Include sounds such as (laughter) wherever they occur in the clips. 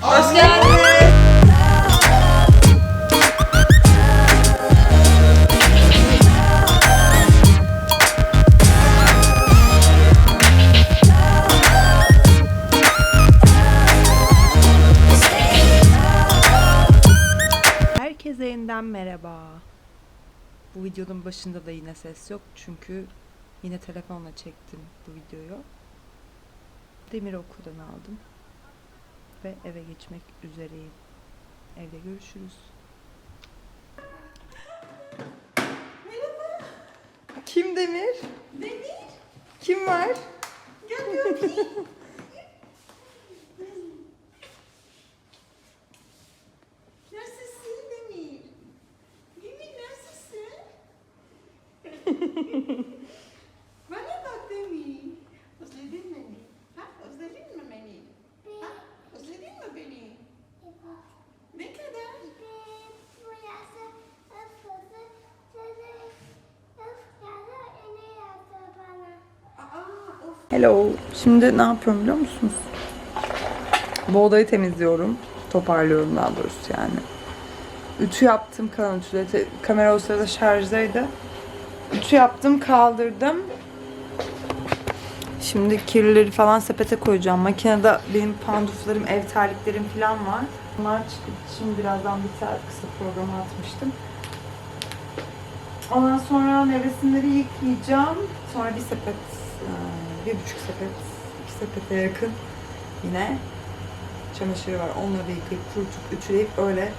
Hoş geldin. Herkese yeniden merhaba. Bu videonun başında da yine ses yok çünkü yine telefonla çektim bu videoyu. Demir okuldan aldım ve eve geçmek üzereyim. Evde görüşürüz. Kim Demir? Demir. Kim var? Nasılsın (laughs) Demir? Demir nasılsın? Bana bak Demir. Özledin mi beni? Ha? Özledin mi beni? Ha? Özledin mi beni? Ne kadar? Aa, of. Hello. Şimdi ne yapıyorum biliyor musunuz? Bu odayı temizliyorum. Toparlıyorum daha doğrusu yani. Ütü yaptım kalan ütüleri. Kamera o sırada şarjdaydı. Ütü yaptım kaldırdım. Şimdi kirlileri falan sepete koyacağım. Makinede benim panduflarım, ev terliklerim falan var. Bunlar çıkıp şimdi birazdan biter. Kısa programı atmıştım. Ondan sonra nevresimleri yıkayacağım. Sonra bir sepet, bir buçuk sepet, iki sepete yakın yine çamaşırı var. Onları da yıkayıp kurutup ütüleyip öyle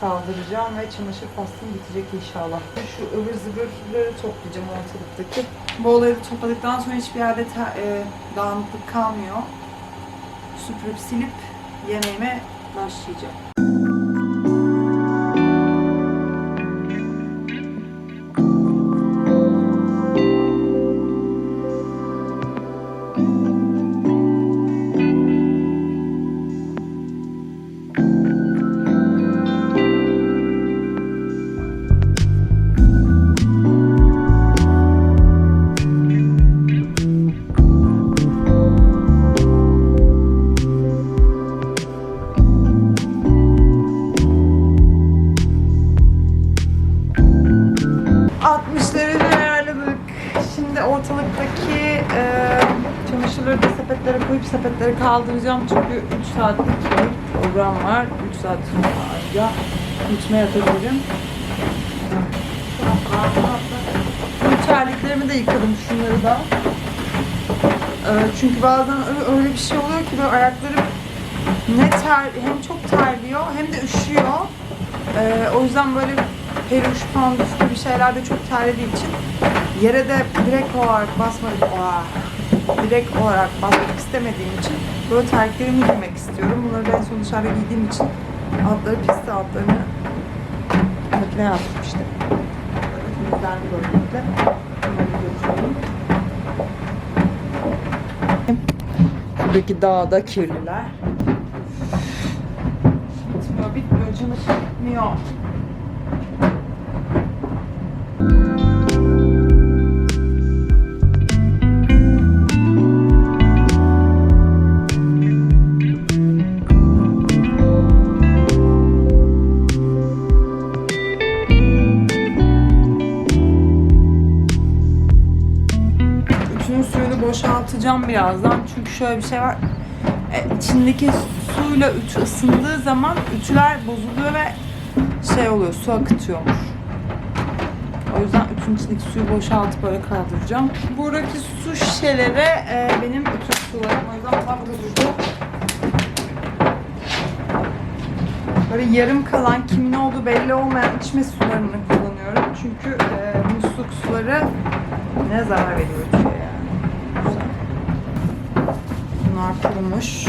kaldıracağım ve çamaşır faslım bitecek inşallah. Şu ıvır zıvırları toplayacağım ortalıktaki. Bu olayı topladıktan sonra hiçbir yerde te- e, dağınıklık kalmıyor. Süpürüp silip yemeğime başlayacağım. Kaldıracağım. Çünkü 3 saatlik bir program var. 3 saat sonra ayrıca gitmeye yatabilirim. Bu terliklerimi de yıkadım şunları da. E, çünkü bazen öyle, bir şey oluyor ki böyle ayaklarım ne ter, hem çok terliyor hem de üşüyor. Ee, o yüzden böyle peruş, pandus gibi şeylerde çok terlediği için yere de direkt olarak basmadık. Direkt olarak basmak istemediğim için böyle terliklerimi giymek istiyorum. Bunları da en son dışarıda giydiğim için altları pisti altlarını makineye attım işte. Temizlendi böylelikle. Buradaki dağda kirliler. Bitmiyor, bitmiyor. Canı bitmiyor. Ütünün suyunu boşaltacağım birazdan. Çünkü şöyle bir şey var. E, içindeki suyla ütü ısındığı zaman ütüler bozuluyor ve şey oluyor, su akıtıyormuş. O yüzden ütünün içindeki suyu boşaltıp böyle kaldıracağım. Buradaki su şişeleri e, benim ütü sularım. O yüzden bunlar burada. Böyle yarım kalan, kimin olduğu belli olmayan içme sularını kullanıyorum. Çünkü e, musluk suları ne zarar veriyor ütüye yani. O yüzden. Bunlar kurumuş.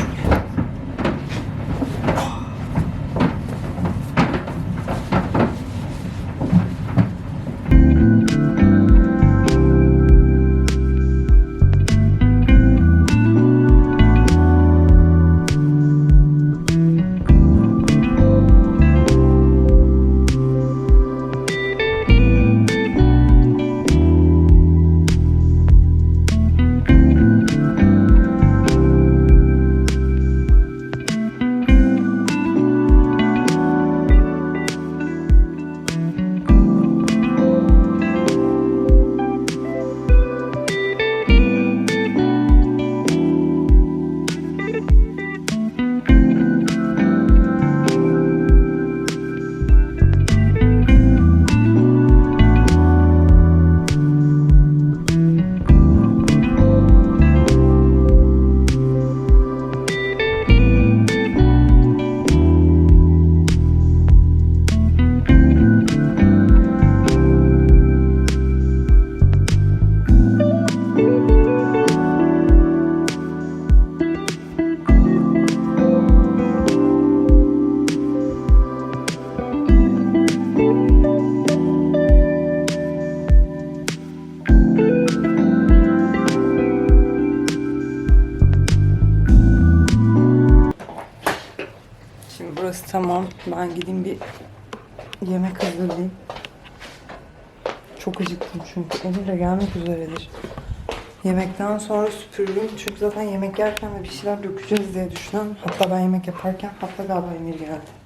De gelmek üzeredir. Yemekten sonra süpürürüm. Çünkü zaten yemek yerken de bir şeyler dökeceğiz diye düşünüyorum. Hatta ben yemek yaparken hatta galiba Emir geldi.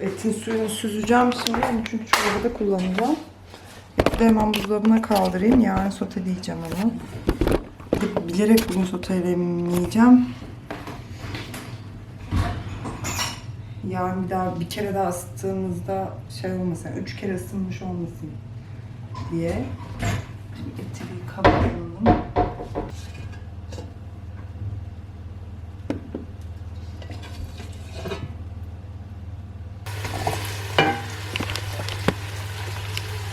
Etin suyunu süzeceğim şimdi çünkü çorbada kullanacağım. Eti de hemen buzdolabına kaldırayım. Yarın soteleyeceğim onu. Bilerek bugün sotelemeyeceğim. Yarın bir daha bir kere daha ısıttığımızda şey olmasın, üç kere ısınmış olmasın diye. Şimdi eti bir kapatalım.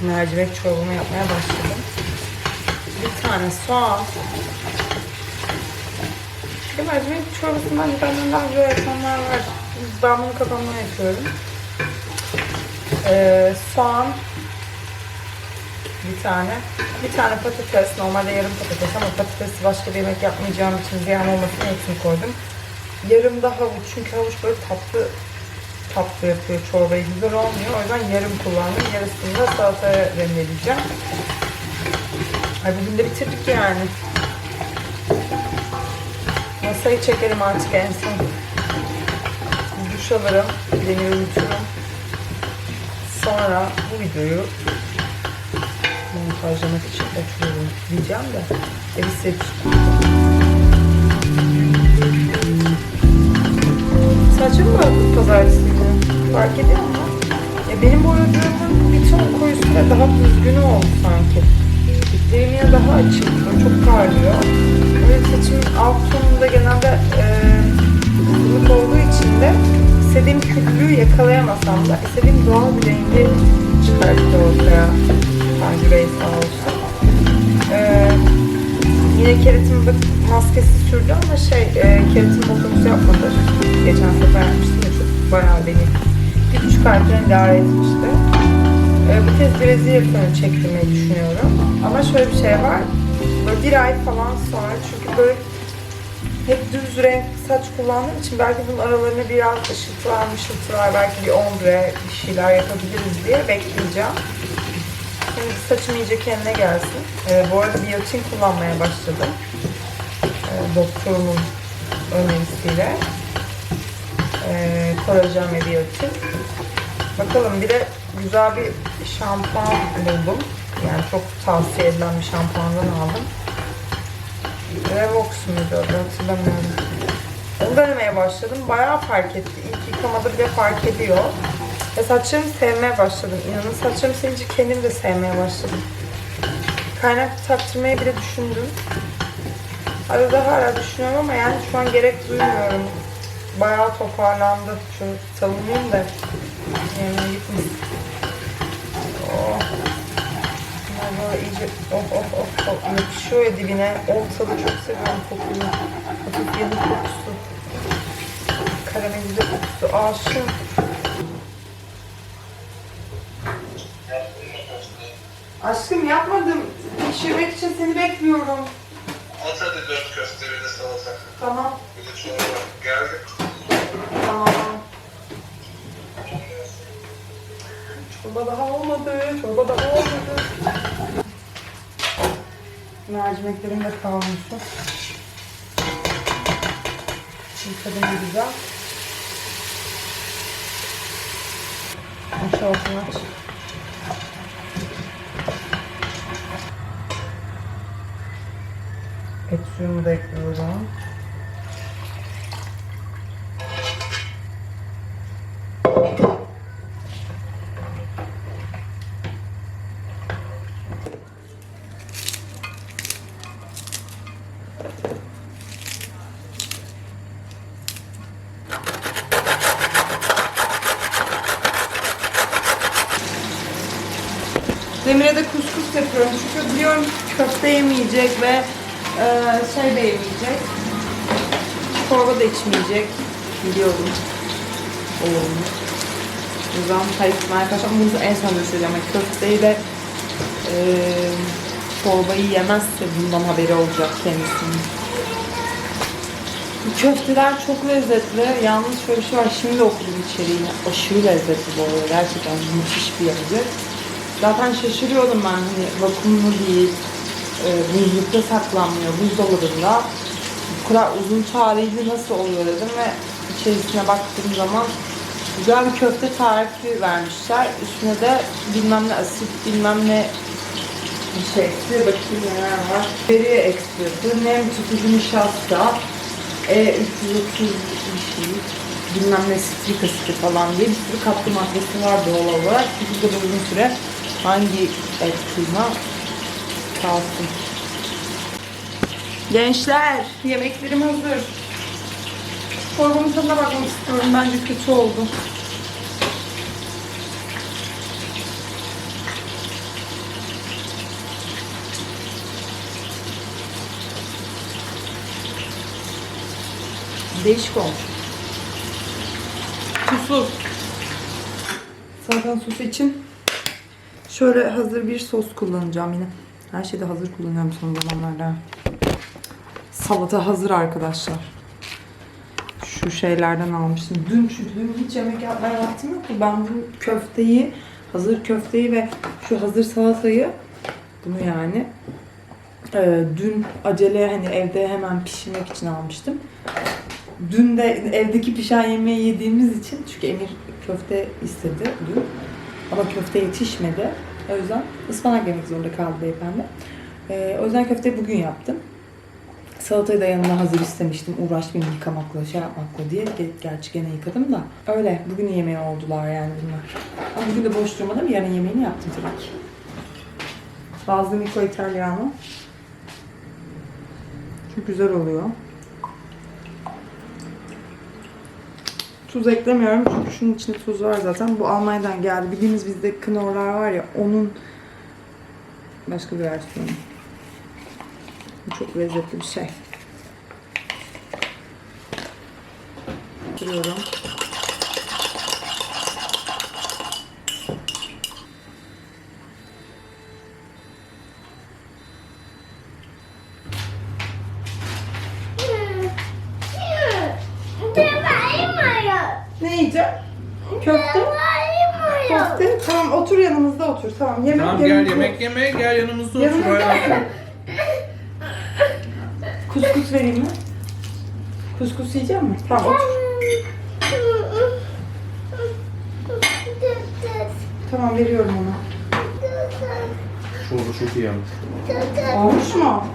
Mercimek çorbamı yapmaya başladım. Bir tane soğan. Çorbasını bence benden daha güzel yapanlar var. Ben bunu kafamdan yapıyorum. Ee, soğan. Bir tane. Bir tane patates. Normalde yarım patates ama patatesi başka bir yemek yapmayacağım için ziyan olmasın için koydum. Yarım da havuç. Çünkü havuç böyle tatlı tatlı yapıyor çorbayı. Güzel olmuyor. O yüzden yarım kullandım. Yarısını da salataya rendeleyeceğim. Ay bugün de bitirdik yani. Masayı çekelim artık en son. Duş alırım. Demiri uyuturum. Sonra bu videoyu montajlamak için oturuyorum diyeceğim de. Evi. Saçım mı pazartesi günü? Fark ediyor musun? Ya benim boyadığımın bir ton koyusu da daha düzgün oldu sanki. Diplerim yine daha açık. Çok parlıyor. Böyle saçımın alt tonunda genelde e, ılık olduğu için de istediğim küllüğü yakalayamasam da istediğim doğal bir rengi çıkarttı ortaya. Tanju Bey sağ olsun. E, Yine keratin maskesi sürdü ama şey, e, keratin botoksu yapmadı. Geçen sefer yapmıştım da çok bayağı beni bir buçuk ay falan idare etmişti. E, bu kez Brezilya fönü çektirmeyi düşünüyorum. Ama şöyle bir şey var. Böyle bir ay falan sonra çünkü böyle hep düz renk saç kullandığım için belki bunun aralarına biraz ışıltılar mışıltılar belki bir ombre bir şeyler yapabiliriz diye bekleyeceğim. Şimdi saçım iyice kendine gelsin. Ee, bu arada biyotin kullanmaya başladım. Ee, doktorumun önerisiyle. Ee, kolajen ve biyotin. Bakalım bir de güzel bir şampuan buldum. Yani çok tavsiye edilen bir şampuandan aldım. Revox muydu adı hatırlamıyorum. Onu denemeye başladım. Bayağı fark etti. İlk yıkamada bile fark ediyor. Ve saçlarımı sevmeye başladım. İnanın saçlarımı sevince kendim de sevmeye başladım. Kaynak taktırmayı bile düşündüm. Arada hala düşünüyorum ama yani şu an gerek duymuyorum. Bayağı toparlandı. Şöyle savunayım da. Oh. Oh oh oh oh yapışıyor ya dibine. Ortalığı çok seviyorum kokuyu. Hafif yanık kokusu. Karamelize kokusu. Aşığım. Aşkım yapmadım. Pişirmek için seni bekliyorum. At hadi dört köfte bir de salata. Tamam. Bir de çorba. Geldik. Tamam. Çorba daha olmadı. Çorba daha olmadı. Mercimeklerim de kavrulmuştu. Yıkadım güzel. Aşağı altını aç. Et suyumu da ekliyorum. Demir'e de kuskus yapıyorum çünkü biliyorum yemeyecek ve e, şey de yemeyecek. Çorba da içmeyecek. Biliyorum. Oğlum. göstereceğim. Hayır arkadaşlar bunu en son göstereceğim. Yani köfteyi de eee çorbayı yemezse bundan haberi olacak kendisinin. Köfteler çok lezzetli. Yalnız şöyle bir şey var. Şimdi okudum içeriğini. Aşırı lezzetli bu arada. Gerçekten müthiş bir yapıcı. Zaten şaşırıyordum ben hani vakumlu değil, e, buzlukta saklanmıyor, buzdolabında. Bu kadar uzun tarihli nasıl oluyor dedim ve içerisine baktığım zaman güzel bir köfte tarifi vermişler. Üstüne de bilmem ne asit, bilmem ne bir şey. Size bakayım neler var. Deri ekstresi, nem tutucu nişasta, E330 bir şey, bilmem ne sitrik asiti falan diye bir sürü katkı maddesi var doğal olarak. Bu kadar uzun süre hangi et kıyma kalsın. Gençler, yemeklerim hazır. Çorbamın tadına bakmak istiyorum. Bence kötü oldu. Değişik olmuş. Tuzsuz. Zaten sos için şöyle hazır bir sos kullanacağım yine. Her şeyde hazır kullanıyorum son zamanlarda. Salata hazır arkadaşlar. Şu şeylerden almıştım. Dün, şu, dün hiç yemek yapmaya vaktim yoktu. Ben bu köfteyi, hazır köfteyi ve şu hazır salatayı, bunu yani e, dün acele hani evde hemen pişirmek için almıştım. Dün de evdeki pişen yemeği yediğimiz için çünkü Emir köfte istedi dün. Ama köfte yetişmedi. O yüzden ıspanak yemek zorunda kaldı beyefendi. Ee, o yüzden köfteyi bugün yaptım. Salatayı da yanına hazır istemiştim. Uğraşmayayım yıkamakla, şey yapmakla diye. Ge- Gerçi gene yıkadım da. Öyle. Bugün yemeği oldular yani bunlar. Ama bugün de boş durmadım. Yarın yemeğini yaptım tabii ki. Balsamico Italiano. Çok güzel oluyor. Tuz eklemiyorum çünkü şunun içinde tuz var zaten. Bu Almanya'dan geldi. Bildiğiniz bizde knorlar var ya onun başka bir versiyonu. Bu çok lezzetli bir şey. Kırıyorum. Ne yiyeceğim? Köfte. Köfte. Tamam otur yanımızda otur. Tamam yemek Tamam gel yanımızda- yemek yemeye gel yanımızda otur. Yanımızda Bayağı- Kuskus vereyim mi? Kuskus yiyecek misin? Tamam otur. Tamam veriyorum ona. Çorba çok iyi yapmış. Olmuş mu?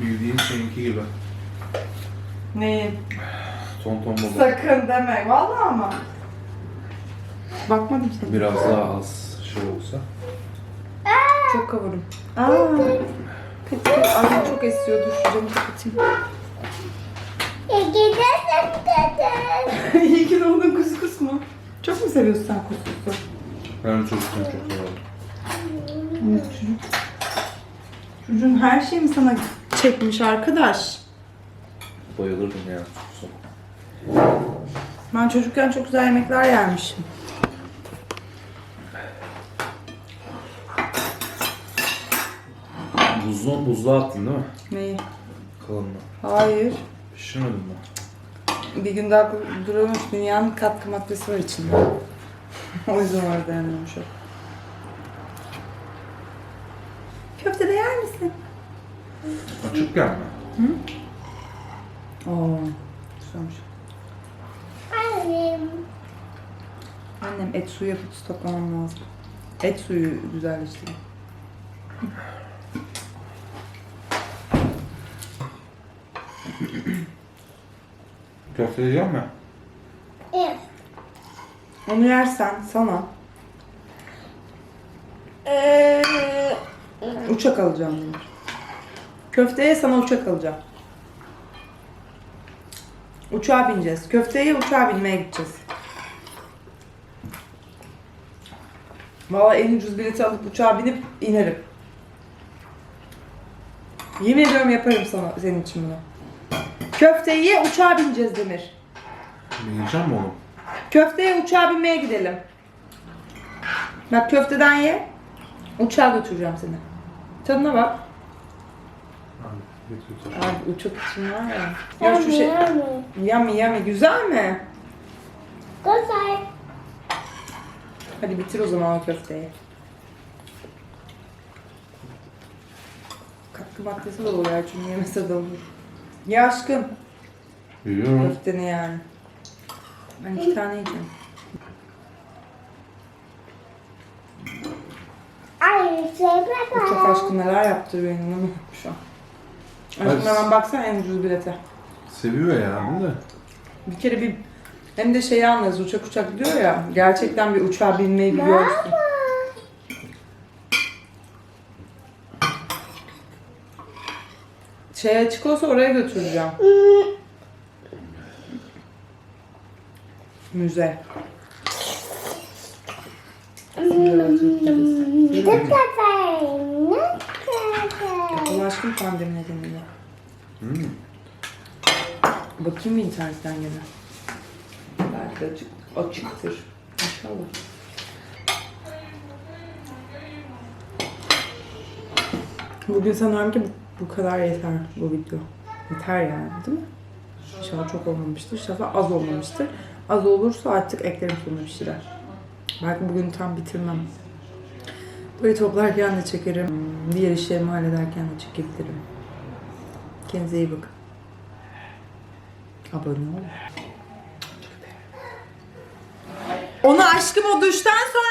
Bildiğin seninki gibi. Neyi? Ton ton baba. Sakın deme. Vallahi ama. Bakmadım sana. Biraz daha az şey olsa. Çok kavurum. Aa. Peki, peki. Ay çok esiyor. Dur şu camı kapatayım. İyi ki doğdun kuskus mu? Çok mu seviyorsun sen kuskusu? Ben çocukken çok severdim. Evet çocuk. Çocuğun her şeyi mi sana çekmiş arkadaş? Bayılırdım ya. Ben çocukken çok güzel yemekler yermişim. Buzluğa, buzluğa attın değil mi? Neyi? Kalanını. Hayır. Pişirmedin mi? Bir gün daha durulmuş dünyanın katkı maddesi var içinde. (laughs) o yüzden var dayanıyormuş o. Köfte de yer misin? Açıkken mi? Oo, güzelmiş. Annem et suyu yapıp stoklamam lazım. Et suyu güzelleştirin. (clears throat) Köfte yiyecek mi? Onu yersen sana uçak alacağım Demir. Köfteye sana uçak alacağım. Uçağa bineceğiz. Köfteye uçağa binmeye gideceğiz. Valla en ucuz bileti alıp uçağa binip inerim. Yemin ediyorum yaparım sana senin için bunu. Köfteyi ye uçağa bineceğiz Demir. Yiyeceğim mi onu? Köfteye uçağa binmeye gidelim. Bak köfteden ye. Uçağa götüreceğim seni. Tadına bak. Abi git götür. Abi uçak için var ya. Ya şu şey... Yummy yummy. Güzel mi? Güzel. Hadi bitir o zaman o köfteyi. Katkı maddesi de olur ya çünkü yemese de olur. Ya aşkım. Yiyorum. Köfteni yani. Ben iki tane yiyeceğim. Ay sevme Uçak aşkı neler yaptırıyor inanamıyorum şu an. Aşkım Ay, hemen baksana en ucuz bilete. Seviyor yani de. Bir kere bir hem de şeyi anlarız uçak uçak diyor ya gerçekten bir uçağa binmeyi bir Şey açık olsa oraya götüreceğim. Müze. Aşkına pandemi nedeniyle. Hmm. Bakayım internetten gene? Belki açık, açıktır. İnşallah. Bugün sanırım ki bu, kadar yeter bu video. Yeter yani değil mi? İnşallah çok olmamıştır. İnşallah az olmamıştır. Az olursa artık eklerim sonra bir şeyler. Belki bugün tam bitirmem. Böyle toplarken de çekerim. Diğer işlerimi hallederken de çekebilirim. Kendinize iyi bakın. Abone ol. Onu aşkım o duştan sonra